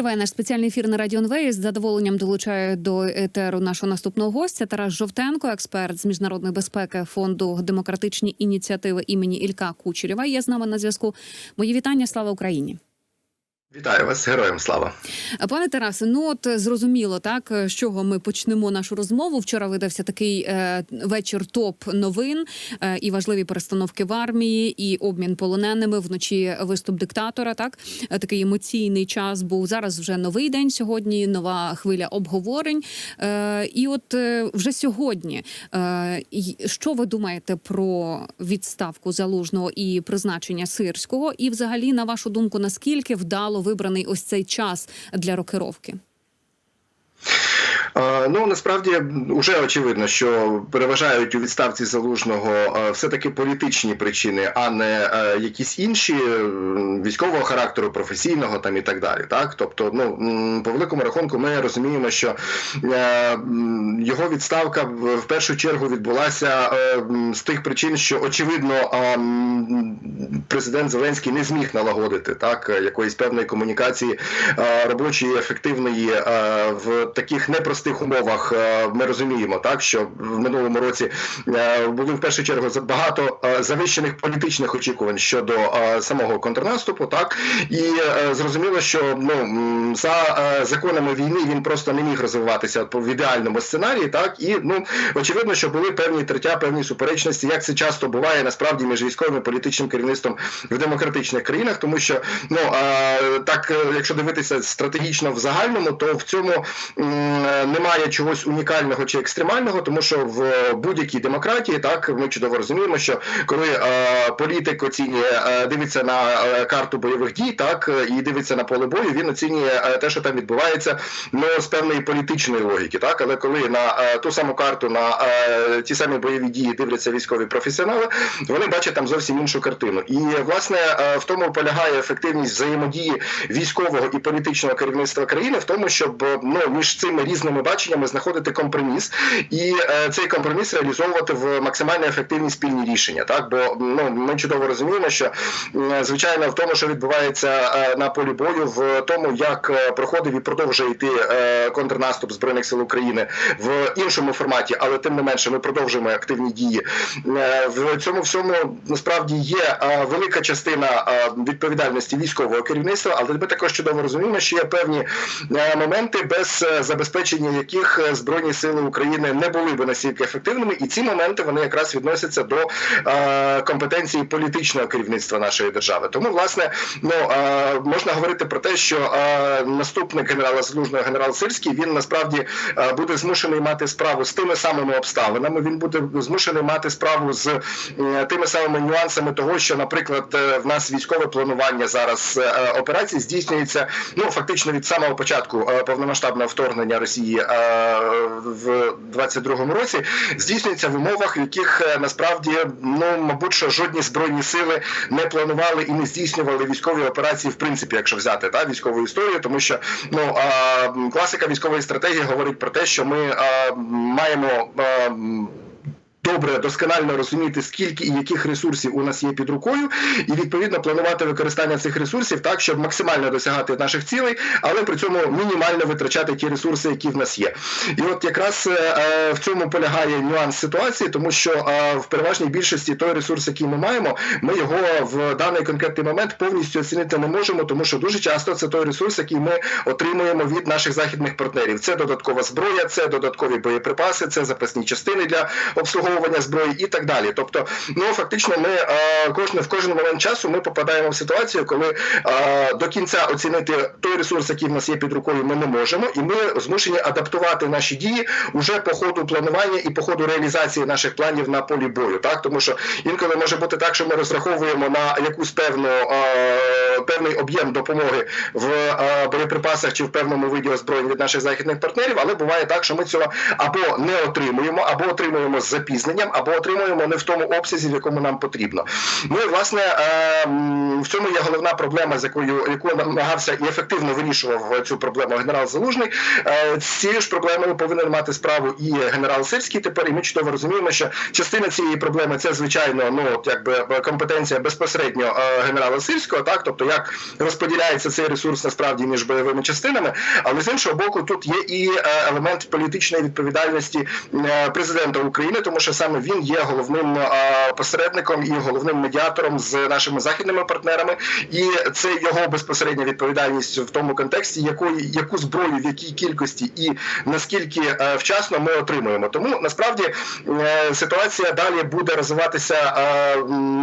Триває наш спеціальний ефір на радіо НВ. З задоволенням долучаю до етеру нашого наступного гостя Тарас Жовтенко, експерт з міжнародної безпеки фонду демократичні ініціативи імені Ілька Кучерєва. Є з нами на зв'язку. Мої вітання. Слава Україні. Вітаю вас, героям слава, пане Тарасе. Ну от зрозуміло, так з чого ми почнемо нашу розмову. Вчора видався такий е, вечір топ новин е, і важливі перестановки в армії, і обмін полоненими вночі виступ диктатора. Так Е, такий емоційний час був зараз. Вже новий день сьогодні. Нова хвиля обговорень. Е, і от е, вже сьогодні, е, що ви думаєте про відставку залужного і призначення сирського? І, взагалі, на вашу думку, наскільки вдало вибраний ось цей час для рокировки? Е, Ну насправді вже очевидно, що переважають у відставці залужного е, все таки політичні причини, а не е, якісь інші військового характеру, професійного там і так далі. Так, тобто, ну по великому рахунку, ми розуміємо, що його відставка в першу чергу відбулася з тих причин, що очевидно президент Зеленський не зміг налагодити так якоїсь певної комунікації робочої, ефективної в таких непростих умовах. Е, Ми розуміємо, так що в минулому році е, були в першу чергу багато е, завищених політичних очікувань щодо самого контрнаступу, так і зрозуміло, що ну за законами війни він просто не міг розвиватися в ідеальному сценарії, так і ну очевидно, що були певні третя, певні суперечності, як це часто буває насправді між військовим і політичним керівництвом в демократичних країнах, тому що ну так, якщо дивитися стратегічно в загальному, то в цьому немає чогось унікального чи екстремального, тому що в будь-якій демократії так ми чудово розуміємо, що коли е, політик оцінює, е, дивиться на е, карту бойових дій, так і дивиться на поле бою, він оцінює е, те, що там відбувається, ну з певної політичної логіки, так але коли на е, ту саму карту на е, ті самі бойові дії дивляться військові професіонали, вони бачать там зовсім іншу картину. І власне е, в тому полягає ефективність взаємодії військового і політичного керівництва країни, в тому, щоб е, ну між цими різними баченнями знаходити компроміс, і е, цей компроміс реалізовувати в максимально ефективні спільні рішення. Так, бо ну ми чудово розуміємо, що звичайно в тому, що відбувається е, на полі бою, в тому, як е, проходив і продовжує йти контрнаступ збройних сил України в іншому форматі, але тим не менше ми продовжуємо активні дії. В цьому всьому насправді є велика частина відповідальності військового керівництва, але ми також чудово розуміємо, що є певні моменти, без е, забезпечення яких е, збройні сили України не були би настільки ефективними, і ці моменти вони якраз відносяться до е, компетенції політичного керівництва нашої держави. Тому, власне, ну е, можна говорити про те, що е, наступник генерала Залужного, генерал Сирський, він насправді е, буде змушений мати справу з тими самими обставинами. Він буде змушений мати справу з е, тими самими нюансами того, що, наприклад, е, в нас військове планування зараз е, операцій здійснюється ну фактично від самого початку е, повномасштабного вторгнення Росії е, в 22-му році здійснюється в умовах, в яких е, насправді ну мабуть, що жодні збройні сили не планували і не здійснювали військові операції, в принципі, якщо взяти та військову історію, тому що ну класика військової стратегії говорить про те, що ми маємо. Е, Добре, досконально розуміти, скільки і яких ресурсів у нас є під рукою, і відповідно планувати використання цих ресурсів так, щоб максимально досягати наших цілей, але при цьому мінімально витрачати ті ресурси, які в нас є. І от якраз е, в цьому полягає нюанс ситуації, тому що е, в переважній більшості той ресурс, який ми маємо, ми його в даний конкретний момент повністю оцінити не можемо, тому що дуже часто це той ресурс, який ми отримуємо від наших західних партнерів. Це додаткова зброя, це додаткові боєприпаси, це запасні частини для обслуговування зброї і так далі. Тобто, ну фактично, ми е, кожен в кожен момент часу ми попадаємо в ситуацію, коли е, до кінця оцінити той ресурс, який в нас є під рукою, ми не можемо, і ми змушені адаптувати наші дії уже по ходу планування і по ходу реалізації наших планів на полі бою. Так, тому що інколи може бути так, що ми розраховуємо на якусь певну е, певний об'єм допомоги в боєприпасах чи в певному виді озброєнь від наших західних партнерів, але буває так, що ми цього або не отримуємо, або отримуємо з запізненням або отримуємо не в тому обсязі, в якому нам потрібно. Ну і власне е, в цьому є головна проблема, з якою яку намагався і ефективно вирішував цю проблему генерал Залужний. Е, З цією ж проблемою повинен мати справу і генерал Сирський. Тепер і ми чудово розуміємо, що частина цієї проблеми це звичайно ну от якби компетенція безпосередньо е, генерала Сирського, так тобто як розподіляється цей ресурс насправді між бойовими частинами. Але з іншого боку, тут є і е, елемент політичної відповідальності е, президента України, тому що саме він є головним посередником і головним медіатором з нашими західними партнерами, і це його безпосередня відповідальність в тому контексті, якої яку зброю, в якій кількості і наскільки е, вчасно ми отримуємо. Тому насправді е, ситуація далі буде розвиватися е,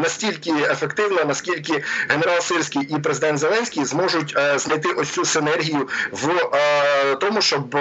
настільки ефективно, наскільки генерал Сирський і президент Зеленський зможуть знайти ось цю синергію в тому, щоб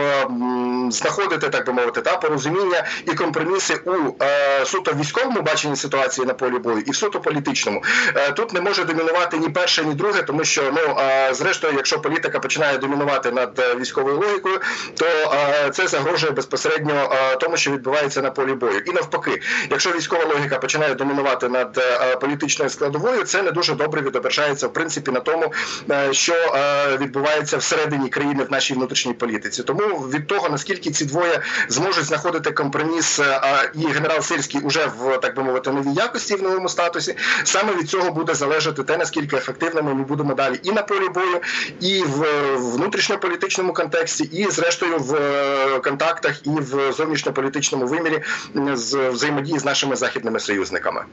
знаходити, так би мовити, та порозуміння і компроміси у е, суто військовому баченні ситуації на полі бою і в суто політичному. Е, Тут не може домінувати ні перше, ні друге, тому що ну е, зрештою, якщо політика починає домінувати над е, військовою логікою, то е, це загрожує безпосередньо е, тому, що відбувається на полі бою. І навпаки, якщо військова логіка починає домінувати над е, політичною складовою, це не дуже добре відображається в принципі на тому, е, що е, відбувається всередині країни в нашій внутрішній політиці. Тому від того наскільки ці двоє зможуть знаходити компроміс, е, а, і генерал Сирський уже в так би мовити новій якості в новому статусі, саме від цього буде залежати те, наскільки ефективними ми будемо далі і на полі бою, і в внутрішньополітичному контексті, і зрештою в е, контактах і в зовнішньополітичному вимірі з взаємодії з нашими західними союзниками.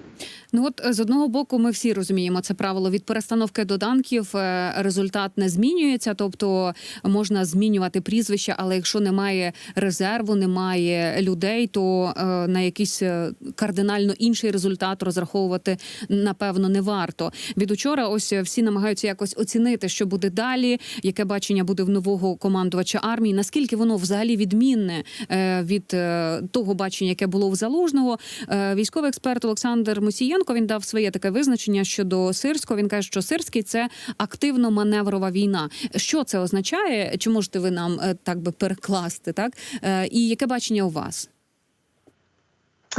Ну от з одного боку, ми всі розуміємо це правило від перестановки доданків. е, Результат не змінюється, тобто можна змінювати прізвища, але якщо немає резерву, немає людей, то е, на якийсь е, кардинально інший результат розраховувати напевно не варто. Від учора ось всі намагаються якось оцінити, що буде далі, яке бачення буде в нового командувача армії. Наскільки воно взагалі відмінне е, від е, того бачення, яке було в залужного. Е, Військовий експерт Олександр Мусієнко він дав своє таке визначення щодо сирського. Він каже, що сирський це активно маневрова війна. Що це означає? Чи можете ви нам е, так би перекласти? Так Е, і яке бачення у вас?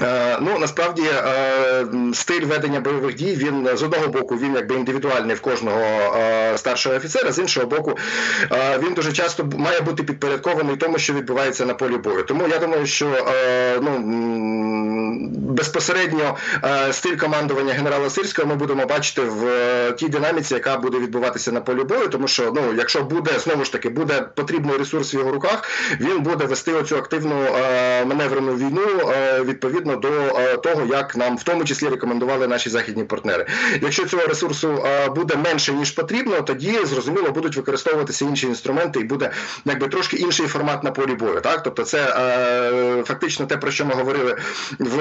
Е, Ну насправді е, стиль ведення бойових дій він з одного боку він якби індивідуальний в кожного е, старшого офіцера, з іншого боку, е, він дуже часто має бути підпорядкований тому, що відбувається на полі бою. Тому я думаю, що е, ну безпосередньо е, стиль командування генерала Сирського ми будемо бачити в е, тій динаміці, яка буде відбуватися на полі бою. Тому що ну, якщо буде знову ж таки буде потрібний ресурс в його руках, він буде вести оцю активну е, маневрену війну е, відповідно до е, того, як нам в тому числі рекомендували наші західні партнери. Якщо цього ресурсу е, буде менше ніж потрібно, тоді зрозуміло будуть використовуватися інші інструменти, і буде якби трошки інший формат на полі бою. Так, тобто, це е, фактично те, про що ми говорили в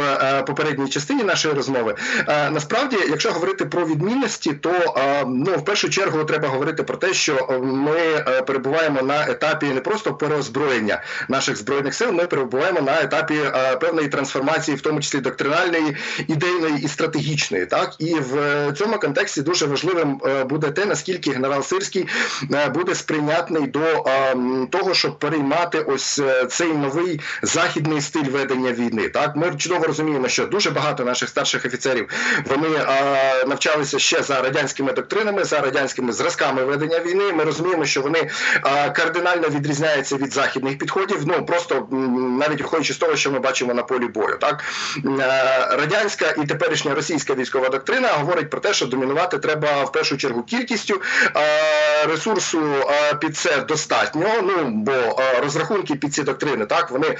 попередній частині нашої розмови. Насправді, якщо говорити про відмінності, то ну в першу чергу треба говорити про те, що ми перебуваємо на етапі не просто переозброєння наших збройних сил, ми перебуваємо на етапі певної трансформації, в тому числі доктринальної, ідейної і стратегічної. Так і в е, цьому контексті дуже важливим е, буде те, наскільки генерал Сирський е, буде сприйнятний до того, щоб переймати ось цей новий західний стиль ведення війни. Так ми чудово розуміємо, що дуже багато наших старших офіцерів вони навчалися ще за радянськими доктринами, за радянськими зразками ведення війни. Ми розуміємо, що вони кардинально відрізняються від західних підходів. Ну просто навіть виходячи з того, що ми бачимо на полі бою. Так радянська і теперішня російська військова доктрина говорить про те, що домінувати треба в першу чергу кількістю е, ресурсу е, під це достатньо. Ну бо е, розрахунки під ці доктрини так вони е,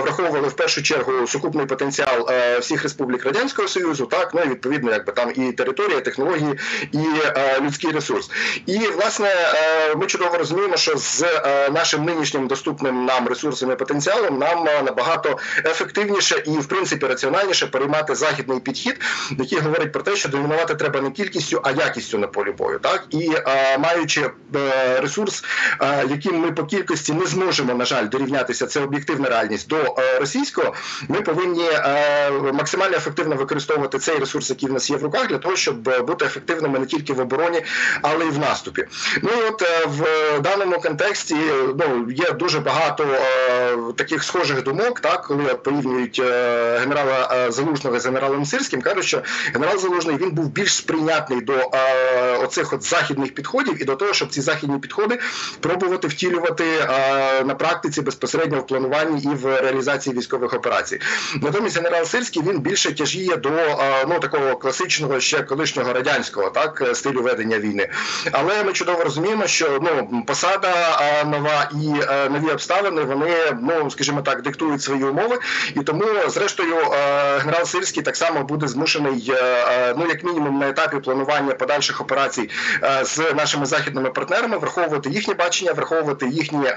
враховували в першу чергу сукупний потенціал е, всіх республік радянського союзу. Так ну і відповідно, якби там і територія, технології, і е, людський ресурс. І власне е, ми чудово розуміємо, що з е, нашим нинішнім доступним нам ресурсом і потенціалом нам е, набагато ефективніше і в принципі раціональніше переймати західний підхід, який говорить про те, що домінувати треба не кількістю, а якістю на полі бою. Так і е, маючи е, ресурс, е, яким ми по кількості не зможемо, на жаль, дорівнятися, це об'єктивна реальність до е, російського. Ми повинні е, максимально ефективно використовувати цей ресурс, який в нас є в руках, для того, щоб бути ефективними не тільки в обороні, але й в наступі. Ну і от в даному контексті ну є дуже багато е, таких схожих думок, так коли порівнюють генерала е, Залужного з генералом Сирським, кажуть, що генерал Залужний він був більш сприйнятний до е, оцих от західних підходів і до того, щоб ці західні підходи пробувати втілювати е, на практиці безпосередньо в плануванні і в реалізації військових операцій. Натомість генерал Сирський він більше тяжіє до ну такого класичного ще колишнього радянського так стилю ведення війни. Але ми чудово розуміємо, що ну посада нова і нові обставини вони ну скажімо так диктують свої умови, і тому зрештою е, генерал Сирський так само буде змушений, е, е, ну як мінімум на етапі планування подальших операцій з нашими західними партнерами, враховувати їхнє бачення, враховувати їхні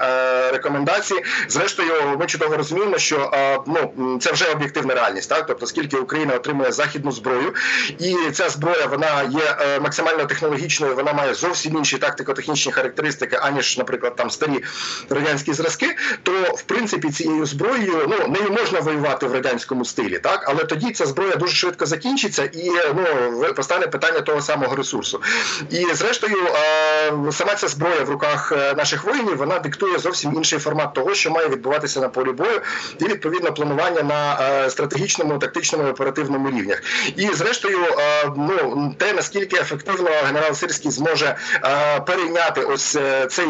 рекомендації. Зрештою, ми чудово розуміємо, що ну це вже об'єктивна реальність, так тобто, скільки Україна отримує західну зброю, і ця зброя вона є максимально технологічною, вона має зовсім інші тактико-технічні характеристики, аніж, наприклад, там старі радянські зразки. То в принципі цією зброєю ну нею можна воювати в радянському стилі, так але тоді ця зброя дуже швидко закінчиться, і ну постане питання того самого ресурсу. І зрештою, сама ця зброя в руках е, наших воїнів вона диктує зовсім інший формат того, що має відбуватися на полі бою, і відповідно планування на е, стратегічному, тактичному і оперативному рівнях. І зрештою, е, ну те наскільки ефективно генерал Сирський зможе перейняти ось цей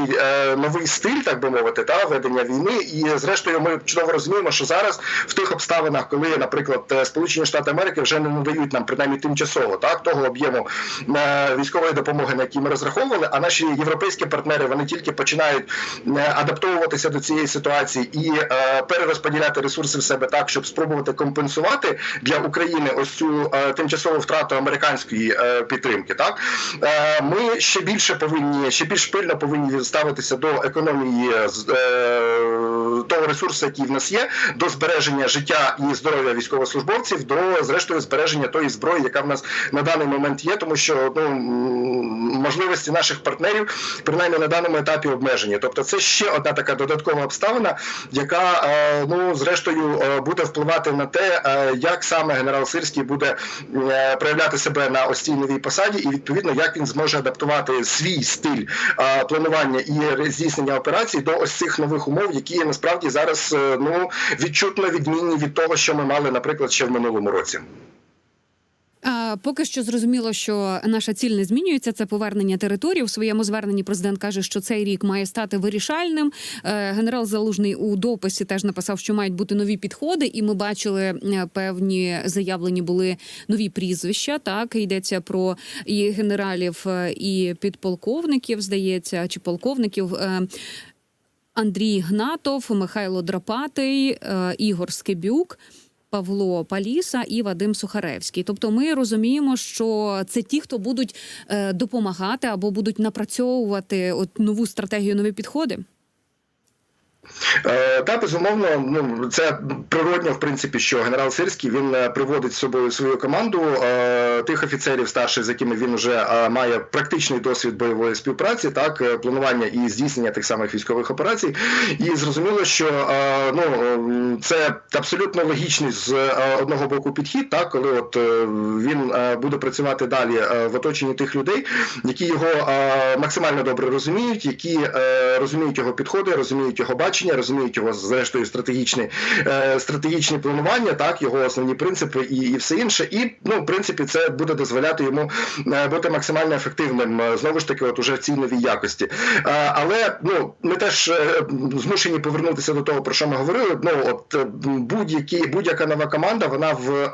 новий стиль, так би мовити, та ведення війни. І зрештою, ми чудово розуміємо, що зараз в тих обставинах, коли, наприклад, е, Сполучені Штати Америки вже не надають нам принаймні тимчасово так того об'єму е, військової допомоги, на який ми розраховували, а наші європейські партнери вони тільки починають е, адаптовуватися до цієї ситуації і е, перерозподіляти ресурси в себе так, щоб спробувати компенсувати для України ось цю е, тимчасову втрату американської е, підтримки. Так е, ми ще більше повинні, ще більш пильно повинні ставитися до економії е, того ресурсу, який в нас є, до збереження життя і здоров'я військовослужбовців, до зрештою збереження тої зброї, яка в нас на даний момент є, тому що ну можливості наших партнерів принаймні на даному етапі обмежені. Тобто, це ще одна така додаткова обставина, яка е, ну зрештою е, буде впливати на те, е, як саме генерал Сирський буде проявляти себе на ось цій новій посаді, і відповідно як він зможе адаптувати свій стиль планування і здійснення операцій до ось цих нових умов, які насправді зараз е, ну відчутно відмінні від того, що ми мали, наприклад, ще в минулому році. Поки що зрозуміло, що наша ціль не змінюється. Це повернення території. У своєму зверненні президент каже, що цей рік має стати вирішальним. Е, Генерал Залужний у дописі теж написав, що мають бути нові підходи, і ми бачили е, певні заявлені були нові прізвища. Так йдеться про і генералів, і підполковників, здається, чи полковників. Андрій Гнатов, Михайло Драпатий, е, Ігор Скибюк. Павло Паліса і Вадим Сухаревський. Тобто, ми розуміємо, що це ті, хто будуть е, допомагати або будуть напрацьовувати от нову стратегію, нові підходи. Е, Та безумовно, ну це природньо, в принципі, що генерал Сирський він е, приводить з собою свою команду е, тих офіцерів старших, з якими він вже має практичний досвід бойової співпраці, так планування і здійснення тих самих військових операцій. І зрозуміло, що ну це абсолютно логічний з одного боку підхід, так коли от він буде працювати далі в оточенні тих людей, які його максимально добре розуміють, які розуміють його підходи, розуміють його бачення, розуміють його зрештою стратегічні, е, стратегічні планування, так його основні принципи і, і все інше. І ну, в принципі, це буде дозволяти йому е, бути максимально ефективним е, знову ж таки, от уже в цій новій якості. Але ну ми теж змушені повернутися до того, про що ми говорили. Ну от будь-які будь-яка нова команда, вона в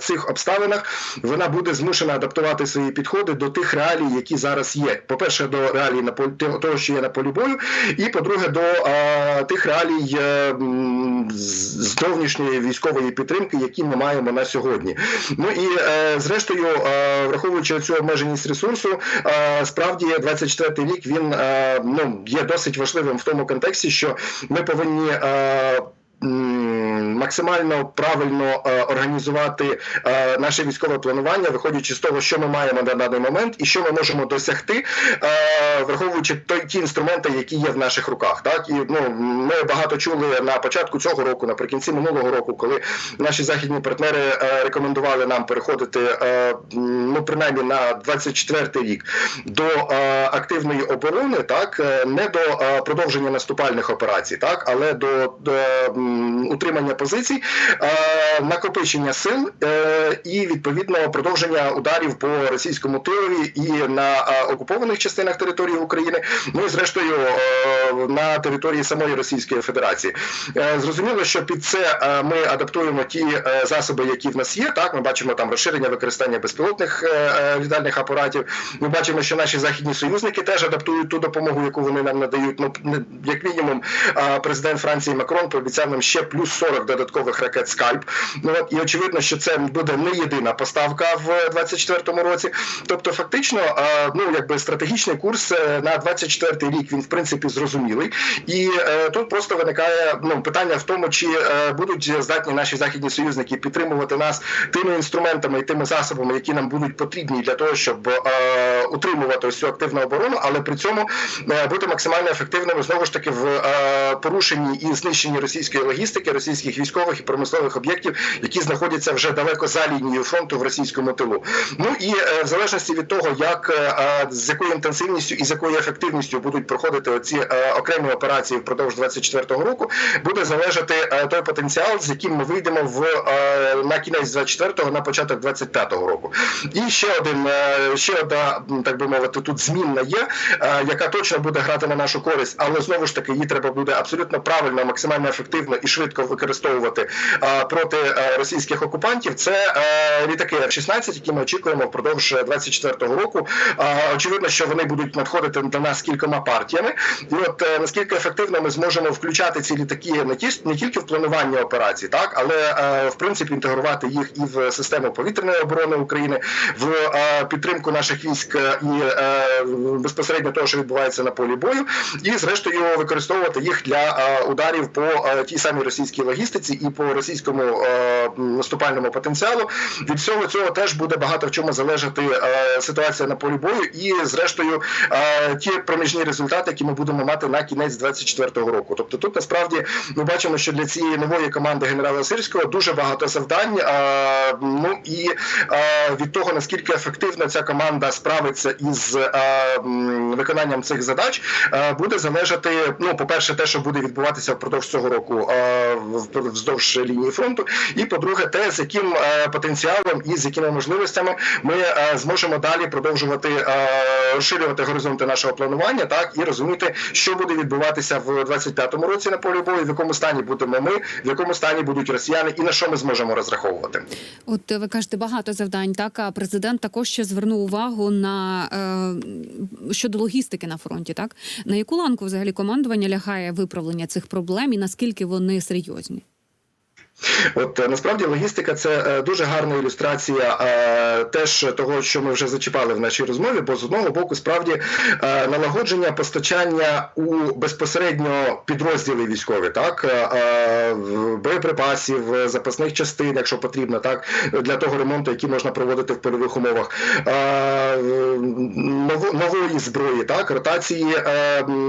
цих обставинах вона буде змушена адаптувати свої підходи до тих реалій, які зараз є. По перше, до реалій на полі того, що є на полі бою, і по-друге, до а, тих реалій е, зовнішньої військової підтримки, які ми маємо на сьогодні. Ну і е, зрештою, е, враховуючи цю обмеженість ресурсу, е, справді 24-й рік він е, ну є досить важливим в тому контексті, що ми повинні. Максимально правильно е, організувати е, наше військове планування, виходячи з того, що ми маємо на даний момент, і що ми можемо досягти, е, враховуючи той ті інструменти, які є в наших руках. Так і ну ми багато чули на початку цього року, наприкінці минулого року, коли наші західні партнери рекомендували нам переходити ну принаймні на 24 рік до активної оборони, так не до продовження наступальних операцій, так але до, до утримання позицій, е, накопичення сил е, і відповідно продовження ударів по російському тилові і на е, окупованих частинах території України, ну і зрештою на території самої Російської Федерації. Зрозуміло, що під це ми адаптуємо ті засоби, які в нас є. Так, ми бачимо там розширення використання безпілотних літальних апаратів. Ми бачимо, що наші західні союзники теж адаптують ту допомогу, яку вони нам надають. Ну як мінімум, президент Франції Макрон пообіцяв нам ще плюс 40 додаткових ракет Скальп. Ну от і очевидно, що це буде не єдина поставка в 24-му році. Тобто, фактично, ну якби стратегічний курс е, на 24-й рік він в принципі зрозумілий, і е, тут просто виникає ну питання в тому, чи е, будуть здатні наші західні союзники підтримувати нас тими інструментами і тими засобами, які нам будуть потрібні для того, щоб утримувати ось цю активну оборону, але при цьому бути максимально ефективними знову ж таки в порушенні і знищенні російської логістики, російських військових і промислових об'єктів, які знаходяться вже далеко за лінією фронту в російському тилу. Ну і е, в залежності від того, як е, з якою інтенсивністю і з якою ефективністю будуть проходити оці е, окремі операції впродовж 24-го року, буде залежати той потенціал, з яким ми вийдемо в на кінець 24-го, на початок 25-го року. І ще один ще одна, так би мовити, тут змінна є, яка точно буде грати на нашу користь, але знову ж таки її треба буде абсолютно правильно, максимально ефективно і швидко використовувати проти е, російських окупантів. Це е, літаки F-16, які ми очікуємо впродовж 24-го року. Е, Очевидно, що вони будуть надходити до нас кількома партіями. І от наскільки ефективно ми зможемо включати ці літаки не ті не тільки в планування операцій, так але в принципі інтегрувати їх і в систему повітряної оборони України, в підтримку наших військ і безпосередньо того, що відбувається на полі бою, і зрештою використовувати їх для ударів по тій самій російській логістиці і по російському е, наступальному потенціалу. Від всього цього теж буде багато в чому залежати е, ситуація на полі бою, і зрештою е, ті проміжні результати, які ми будемо мати на кінець 24-го року. Тобто тут насправді ми бачимо, що для цієї нової команди генерала Сирського дуже багато завдань. е, Ну і е, від того наскільки ефективно ця команда справиться із е, виконанням цих задач, е, буде залежати. Ну, по-перше, те, що буде відбуватися впродовж цього року е, вздовж лінії фронту, і по-друге, те, з яким е, потенціалом і з якими можливостями ми е, зможемо далі продовжувати е, розширювати горизонти нашого планування, так і розуміти, що буде відбуватися в 25-му році на полі бою, в якому стані будемо ми, в якому стані будуть росіяни, і на що ми зможемо розраховувати. От е, ви кажете багато завдань. Так а президент також ще звернув увагу на е, щодо логістики на фронті. Так на яку ланку взагалі командування лягає виправлення цих проблем і наскільки вони серйозні? От е, насправді логістика це е, дуже гарна ілюстрація е, теж того, що ми вже зачіпали в нашій розмові. Бо з одного боку, справді налагодження постачання у безпосередньо підрозділи військові, так? Боєприпасів, запасних частин, якщо потрібно, так? Для того ремонту, який можна проводити в польових умовах, ново- нової зброї, так? Ротації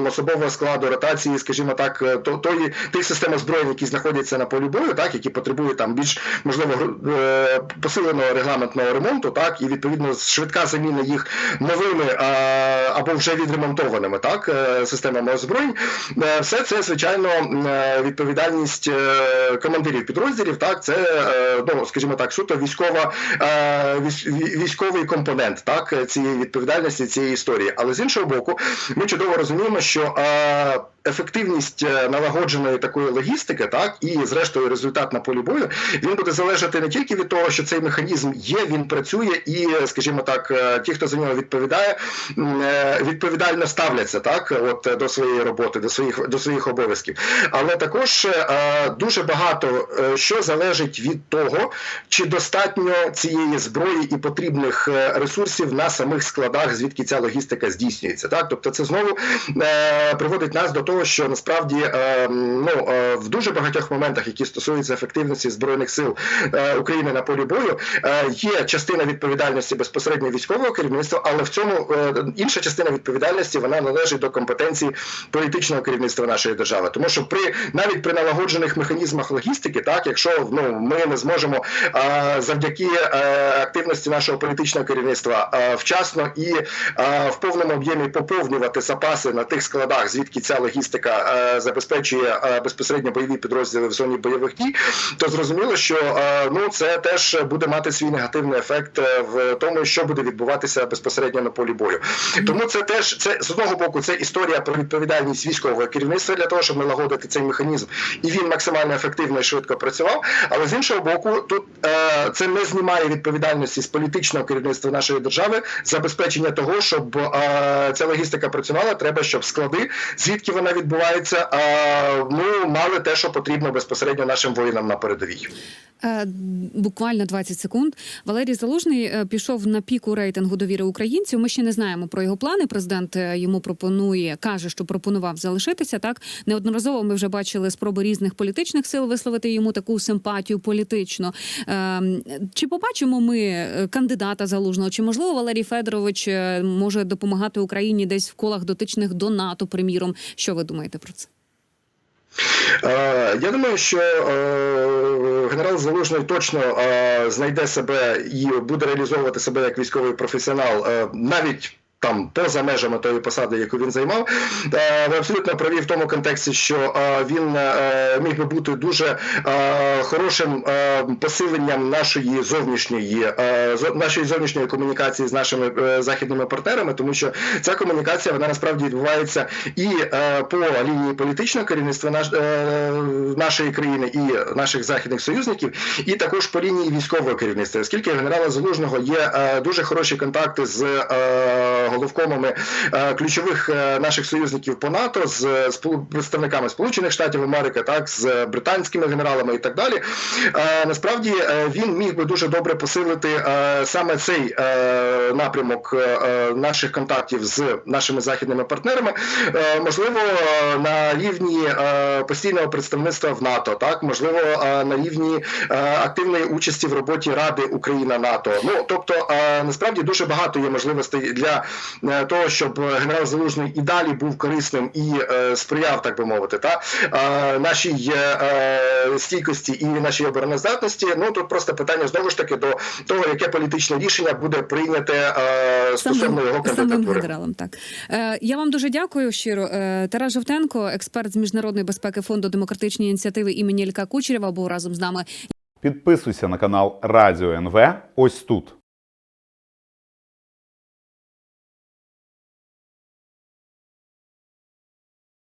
особового складу, ротації, скажімо так, то- тої тих систем озброєнь, які знаходяться на полі бою, так які потребують там більш можливо е, посиленого регламентного ремонту, так і відповідно швидка заміна їх новими або вже відремонтованими, так е, системами озброєнь. Е, Все це звичайно відповідальність командирів підрозділів. Так, це ну скажімо так, суто військова військ- вій- військовий компонент так цієї відповідальності цієї історії. Але з іншого боку, ми чудово розуміємо, що ефективність е, налагодженої такої логістики, так і зрештою результат на полі бою, він буде залежати не тільки від того, що цей механізм є, він працює, і, скажімо так, е, ті, хто за нього відповідає, е, відповідально ставляться так, от до своєї роботи, до своїх до своїх обов'язків. Але також дуже багато що залежить від того, чи достатньо цієї зброї і потрібних ресурсів на самих складах, звідки ця логістика здійснюється. Так, тобто, це знову приводить нас до того. Того, що насправді е, ну е, в дуже багатьох моментах, які стосуються ефективності збройних сил е, України на полі бою, е, є частина відповідальності безпосередньо військового керівництва, але в цьому е, інша частина відповідальності вона належить до компетенції політичного керівництва нашої держави. Тому що при навіть при налагоджених механізмах логістики, так якщо ну ми не зможемо е, завдяки е, активності нашого політичного керівництва е, вчасно і е, в повному об'ємі поповнювати запаси на тих складах, звідки ця логістика е, забезпечує е, безпосередньо бойові підрозділи в зоні бойових дій, то зрозуміло, що е, ну це теж буде мати свій негативний ефект в тому, що буде відбуватися безпосередньо на полі бою. Тому це теж це з одного боку, це історія про відповідальність військового керівництва для того, щоб налагодити цей механізм, і він максимально ефективно і швидко працював. Але з іншого боку, тут це не знімає відповідальності з політичного керівництва нашої держави забезпечення того, щоб ця логістика працювала. Треба, щоб склади, звідки вона відбувається, е, ну мали те, що потрібно безпосередньо нашим воїнам на передовій. Е, Буквально 20 секунд. Валерій Залужний е, пішов на піку рейтингу довіри українців. Ми ще не знаємо про його плани. Президент е, йому пропонує, каже, що пропонував залишитися. Так неодноразово ми вже бачили спроби різних політичних сил висловити йому таку симпатію політично. Чи побачимо ми кандидата залужного? Чи можливо Валерій Федорович може допомагати Україні десь в колах дотичних до НАТО? Приміром, що ви думаєте про це? Е, Я думаю, що е, генерал Залужний точно е, знайде себе і буде реалізовувати себе як військовий професіонал навіть. Там поза межами тої посади, яку він займав, Е, ви абсолютно праві в тому контексті, що е, він е, міг би бути дуже хорошим посиленням нашої зовнішньої нашої зовнішньої комунікації з нашими західними партнерами, тому що ця комунікація вона насправді відбувається і по лінії політичного керівництва наш, нашої країни і наших західних союзників, і також по лінії військового керівництва, оскільки генерала Залужного є дуже хороші контакти з головкомами е, ключових е, наших союзників по НАТО, з е, представниками Сполучених Штатів Америки, так з британськими генералами і так далі. Насправді він міг би дуже добре посилити саме цей напрямок наших контактів з нашими західними партнерами. Можливо, на рівні постійного представництва в НАТО, так можливо, на рівні активної участі в роботі Ради Україна НАТО. Ну тобто, насправді дуже багато є можливостей для того, щоб генерал Залужний і далі був корисним і е, сприяв, так би мовити, та е, нашій е, стійкості і нашій обороноздатності. Ну тут просто питання знову ж таки до того, яке політичне рішення буде прийняте е, стосовно його самим генералом. Так е, я вам дуже дякую щиро. Е, Тарас Жовтенко, експерт з міжнародної безпеки фонду демократичні ініціативи імені Ілька Кучерєва, був разом з нами. Підписуйся на канал Радіо НВ ось тут.